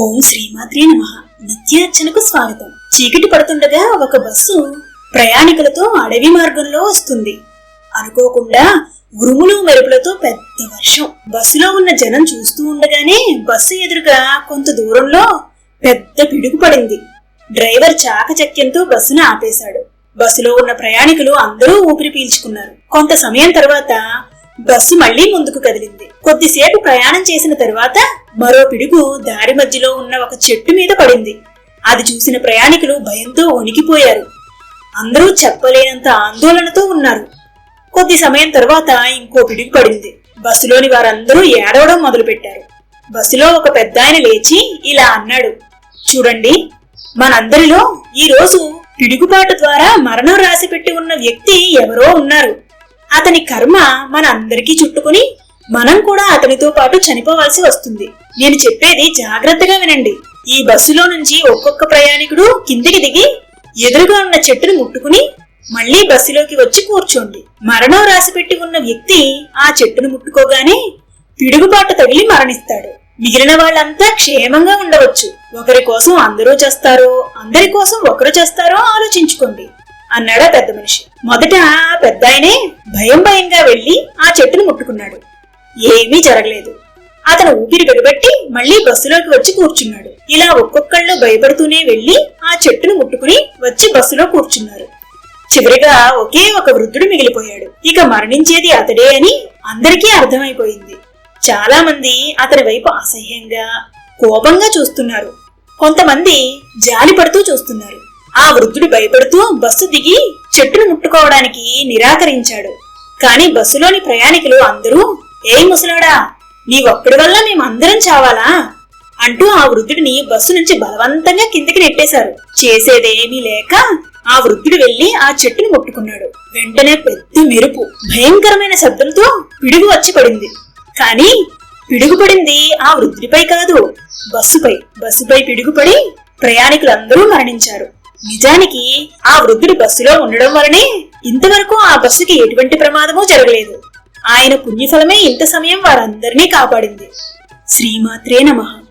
ఓం శ్రీమాత్రే నమ. నిత్యార్చనకు స్వాగతం. చీకటి పడుతుండగా ఒక బస్సు ప్రయాణికులతో అడవి మార్గంలో వస్తుంది. అనుకోకుండా ఉరుములు మెరుపులతో పెద్ద వర్షం. బస్సులో ఉన్న జనం చూస్తూ ఉండగానే బస్సు ఎదురుగా కొంత దూరంలో పెద్ద పిడుగు పడింది. డ్రైవర్ చాకచక్యంతో బస్సును ఆపేశాడు. బస్సులో ఉన్న ప్రయాణికులు అందరూ ఊపిరి పీల్చుకున్నారు. కొంత సమయం తర్వాత బస్సు మళ్ళీ ముందుకు కదిలింది. కొద్దిసేపు ప్రయాణం చేసిన తరువాత మరో పిడుగు దారి మధ్యలో ఉన్న ఒక చెట్టు మీద పడింది. అది చూసిన ప్రయాణికులు భయంతో వణికిపోయారు. అందరూ చెప్పలేనంత ఆందోళనతో ఉన్నారు. కొద్ది సమయం తర్వాత ఇంకో పిడుగు పడింది. బస్సులోని వారందరూ ఏడవడం మొదలుపెట్టారు. బస్సులో ఒక పెద్ద ఆయన లేచి ఇలా అన్నాడు చూడండి మనందరిలో ఈ రోజు పిడుగుపాటు ద్వారా మరణం రాసిపెట్టి ఉన్న వ్యక్తి ఎవరో ఉన్నారు. అతని కర్మ మన అందరికీ చుట్టుకుని మనం కూడా అతనితో పాటు చనిపోవాల్సి వస్తుంది. నేను చెప్పేది జాగ్రత్తగా వినండి. ఈ బస్సులో నుంచి ఒక్కొక్క ప్రయాణికుడు కిందికి దిగి ఎదురుగా ఉన్న చెట్టును ముట్టుకుని మళ్ళీ బస్సులోకి వచ్చి కూర్చోండి. మరణం రాసిపెట్టి ఉన్న వ్యక్తి ఆ చెట్టును ముట్టుకోగానే పిడుగుపాటు తగిలి మరణిస్తాడు. మిగిలిన వాళ్ళంతా క్షేమంగా ఉండవచ్చు. ఒకరి కోసం అందరూ చేస్తారో అందరి కోసం ఒకరు చేస్తారో ఆలోచించుకోండి. అన్నాడా పెద్ద మనిషి. మొదట ఆ పెద్ద ఆయనే భయం భయంగా వెళ్ళి ఆ చెట్టును ముట్టుకున్నాడు. ఏమీ జరగలేదు. అతను ఊపిరి బిగబెట్టి మళ్ళీ బస్సులోకి వచ్చి కూర్చున్నాడు. ఇలా ఒక్కొక్కళ్ళు భయపడుతూనే వెళ్ళి ఆ చెట్టును ముట్టుకుని వచ్చి బస్సులో కూర్చున్నారు. చివరిగా ఒకే ఒక వృద్ధుడు మిగిలిపోయాడు. ఇక మరణించేది అతడే అని అందరికీ అర్థమైపోయింది. చాలా మంది అతని వైపు అసహ్యంగా కోపంగా చూస్తున్నారు. కొంతమంది జాలి పడుతూ చూస్తున్నారు. ఆ వృద్ధుడు భయపడుతూ బస్సు దిగి చెట్టును ముట్టుకోవడానికి నిరాకరించాడు. కాని బస్సులోని ప్రయాణికులు అందరూ ఏ ముసలాడా నీ వల్ల మేమందరం చావాలా? అంటూ ఆ వృద్ధుడిని బస్సు నుంచి బలవంతంగా కిందకి నెట్టేశారు. చేసేదేమీ లేక ఆ వృద్ధుడు వెళ్ళి ఆ చెట్టును ముట్టుకున్నాడు. వెంటనే పెద్ద మెరుపు భయంకరమైన శబ్దంతో పిడుగు వచ్చి పడింది. కానీ పిడుగు పడింది ఆ వృద్ధుడిపై కాదు బస్సుపై. బస్సుపై పిడుగుపడి ప్రయాణికులందరూ మరణించారు. నిజానికి ఆ వృద్ధుడు బస్సులో ఉండడం వలనే ఇంతవరకు ఆ బస్సుకి ఎటువంటి ప్రమాదమూ జరగలేదు. ఆయన పుణ్యఫలమే ఇంత సమయం వారందరినీ కాపాడింది. శ్రీమాత్రే నమః.